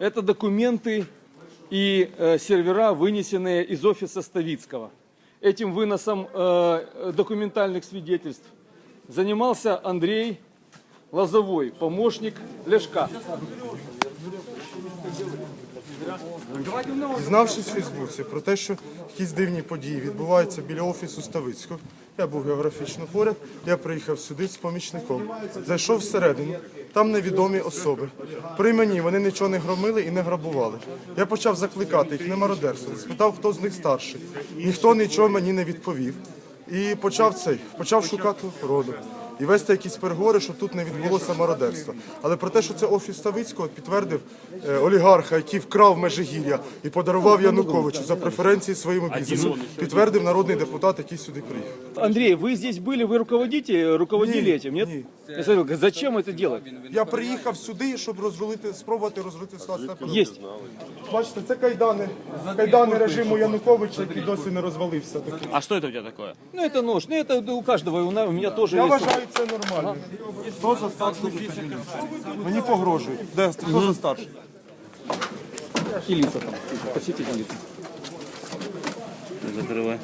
Это документы и э, сервера, вынесенные из офиса Ставицкого. Этим выносом э, документальных свидетельств занимался Андрей Лозовой, помощник Ляшка. Дізнавшись в Фейсбуці про те, що якісь дивні події відбуваються біля офісу Ставицького, я був географічно поряд, я приїхав сюди з помічником. Зайшов всередину, там невідомі особи. При мені вони нічого не громили і не грабували. Я почав закликати їх не мародерство, спитав, хто з них старший. Ніхто нічого мені не відповів. І почав цей, почав шукати охорону І вести якісь переговори, щоб тут не відбулося мародерство. Але про те, що це офіс Ставицького, підтвердив е, олігарха, який вкрав Межигір'я і подарував Януковичу за преференції своєму бізнесу. Підтвердив народний депутат, який сюди приїхав. Андрей, вы здесь были, вы руководите, руководили Не, этим, нет? не. Я сказал, зачем это делать? Я приїхав сюди, щоб розрулити, спробувати розрулити ситуацію. Есть. Бачите, це кайдани, кайдани режиму Януковича, який досі не розвалився. Таки. А что это у тебя такое? Ну это нож, ну это у каждого, и у на- у меня це нормально. Хто за старший? Мені погрожують. Де хто за старший? Лица там, посетите лица. Закрывай.